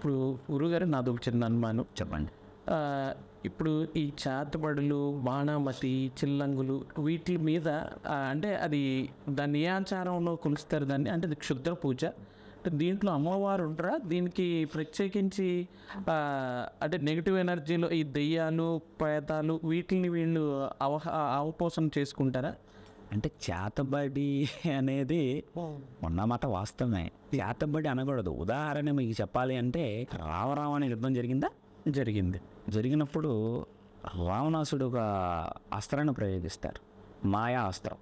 ఇప్పుడు గురుగారు నాది ఒక చిన్న అనుమానం. చెప్పండి. ఇప్పుడు ఈ చాతబడులు బాణామతి చిల్లంగులు వీటి మీద అంటే అది దాన్ని ఏ ఆచారంలో కొలుస్తారు దాన్ని? అంటే అది క్షుద్ర పూజ. అంటే దీంట్లో అమ్మవారు ఉంటారా? దీనికి ప్రత్యేకించి అంటే నెగిటివ్ ఎనర్జీలో ఈ దెయ్యాలు ప్రేతాలు వీటిని వీళ్ళు అవహ అవపోసన చేసుకుంటారా? అంటే చేతబడి అనేది ఉన్నమాట వాస్తవమే. చేతబడి అనకూడదు. ఉదాహరణ మీకు చెప్పాలి అంటే రామరామ అనే యుద్ధం జరిగిందా? జరిగింది. జరిగినప్పుడు రావణాసుడు ఒక అస్త్రాన్ని ప్రయోగిస్తారు. మాయా అస్త్రం.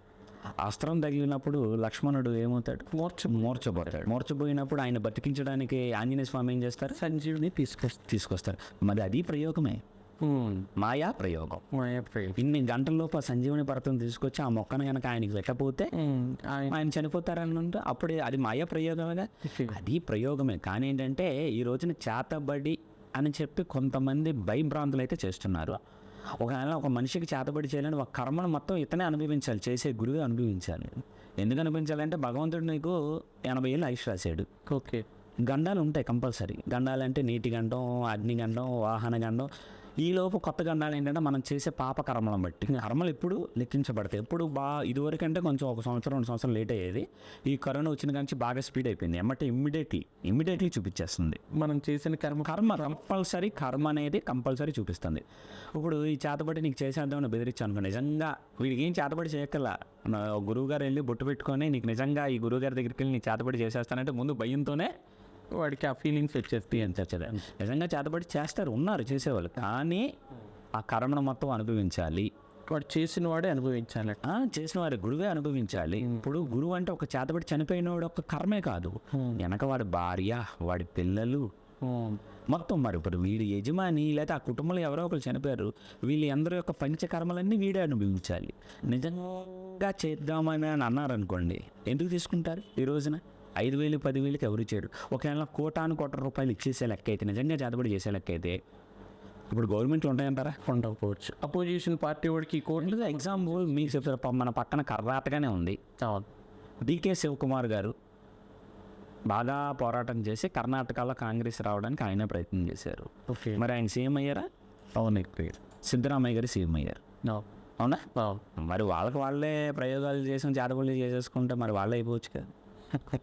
అస్త్రం తగిలినప్పుడు లక్ష్మణుడు ఏమవుతాడు? మూర్చ మూర్చబోతాడు మూర్చబోయినప్పుడు ఆయన బతికించడానికి ఆంజనేయ స్వామి ఏం చేస్తారు? సంజీవిని తీసుకొస్తారు. తీసుకొస్తారు. మరి అది ప్రయోగమే. మాయా ప్రయోగం ఇన్ని గంటల్లోపు ఆ సంజీవని పర్వతం తీసుకొచ్చి ఆ మొక్కను కనుక ఆయనకి పెట్టకపోతే ఆయన ఆయన చనిపోతారని అప్పుడే అది మాయా ప్రయోగమేగా అది ప్రయోగమే. కానీ ఏంటంటే ఈ రోజున చేతబడి అని చెప్పి కొంతమంది భయభ్రాంతులు అయితే చేస్తున్నారు. ఒకవేళ ఒక మనిషికి చేతబడి చేయాలని ఒక కర్మను మొత్తం ఇతనే అనుభవించాలి చేసే గురువే అనుభవించాలి. ఎందుకు అనుభవించాలంటే భగవంతుడు నీకు ఎనభై ఏళ్ళు ఆయుష్ రాశాడు. ఓకే. గండాలు ఉంటాయి కంపల్సరీ. గండాలు అంటే నీటి గండం అగ్ని గండం వాహన గండం ఈలోపు కొత్త గండాలు ఏంటంటే మనం చేసే పాప కర్మలను బట్టి. కర్మలు ఎప్పుడు లెక్కించబడతాయి. ఎప్పుడు బాగా ఇదివరకు అంటే కొంచెం ఒక సంవత్సరం రెండు సంవత్సరం లేట్ అయ్యేది. ఈ కరోనా వచ్చిన కానీ బాగా స్పీడ్ అయిపోయింది. ఎమ్మటే ఇమ్మీడియట్లీ ఇమ్మీడియట్లీ చూపించేస్తుంది. మనం చేసిన కర్మ కర్మ కంపల్సరీ కర్మ అనేది కంపల్సరీ చూపిస్తుంది. ఇప్పుడు ఈ చేతబడి నీకు చేసేద్దామని బెదిరించాను అనుకో నిజంగా వీడికి ఏం చేతబడి చేయక్కల గురువు గారు వెళ్ళి బొట్టు పెట్టుకొని నీకు నిజంగా ఈ గురువు గారి దగ్గరికి వెళ్ళి నీ చేతబడి చేసేస్తానంటే ముందు భయంతోనే వాడికి ఆ ఫీలింగ్స్ వచ్చేస్తాయి ఎంత వచ్చేది నిజంగా చేతబడి చేస్తారు ఉన్నారు చేసేవాళ్ళు. కానీ ఆ కర్మను మొత్తం అనుభవించాలి. వాడు చేసిన వాడే అనుభవించాలి. చేసిన వారి గురువే అనుభవించాలి. ఇప్పుడు గురువు అంటే ఒక చేతబడి చనిపోయిన వాడు ఒక కర్మే కాదు. వెనక వాడి భార్య వాడి పిల్లలు మొత్తం మరి ఇప్పుడు వీడి యజమాని లేదా ఆ కుటుంబంలో ఎవరో ఒకరు చనిపోయారు. వీళ్ళు అందరి యొక్క పంచకర్మలన్నీ వీడే అనుభవించాలి. నిజంగా చేద్దామని అని అన్నారు అనుకోండి ఎందుకు తీసుకుంటారు ఈ రోజున? ఐదు వేలు పదివేలకి ఎవరు ఇచ్చారు ఒకవేళ కోటాను కోట్ల రూపాయలు ఇచ్చేసే లెక్క అయితే నిజంగా చేతబడి చేసే లెక్క అయితే ఇప్పుడు గవర్నమెంట్లు ఉంటాయంటారా? ఉండకపోవచ్చు. అపోజిషన్ పార్టీ వాడికి కోట్లు లేదా ఎగ్జాంపుల్ మీకు చెప్తారు? మన పక్కన కర్ణాటకనే ఉంది. డికే శివకుమార్ గారు బాగా పోరాటం చేసి కర్ణాటకలో కాంగ్రెస్ రావడానికి ఆయన ప్రయత్నం చేశారు. ఓకే. మరి ఆయన సీఎం అయ్యారా? అవును సిద్ధరామయ్య గారు సీఎం అయ్యారు. అవునా? మరి వాళ్ళకి వాళ్ళే ప్రయోగాలు చేసి చేతబడులు చేసేసుకుంటే మరి వాళ్ళే అయిపోవచ్చు కదా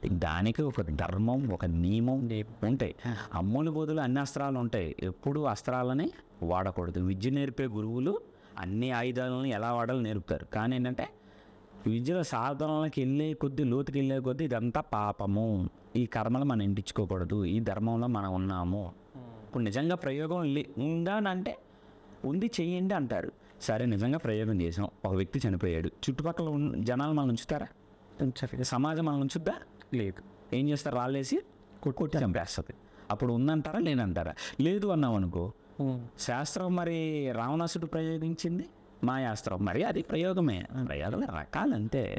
దానికి ఒక ధర్మం ఒక నియమం ఉంటాయి. అమ్ముల బదులు అన్ని అస్త్రాలు ఉంటాయి. ఎప్పుడు అస్త్రాలని వాడకూడదు. విద్య నేర్పే గురువులు అన్ని ఆయుధాలను ఎలా వాడాలో నేర్పుతారు. కానీ ఏంటంటే విద్యలో సాధనలకు వెళ్ళే కొద్దీ లోతుకి వెళ్ళే కొద్దీ ఇదంతా పాపము. ఈ కర్మలు మనం ఇంటించుకోకూడదు ఈ ధర్మంలో మనం ఉన్నాము. ఇప్పుడు నిజంగా ప్రయోగం ఉందా అంటే ఉంది చెయ్యండి అంటారు. సరే నిజంగా ప్రయోగం చేసాం ఒక వ్యక్తి చనిపోయాడు. చుట్టుపక్కల ఉన్న జనాలు మనం ఉంచుతారా? ఉంచాలి సమాజం మనం ఉంచుద్దా లేదు. ఏం చేస్తారు? వాళ్ళేసి కొట్టి చంపేస్తుంది. అప్పుడు ఉందంటారా? లేదంటారా? లేదు అన్నాం అనుకో. శాస్త్రం మరి రావణాసుడు ప్రయోగించింది? మాయాస్త్రం మరి అది ప్రయోగమే. ప్రయోగం రకాలంతే.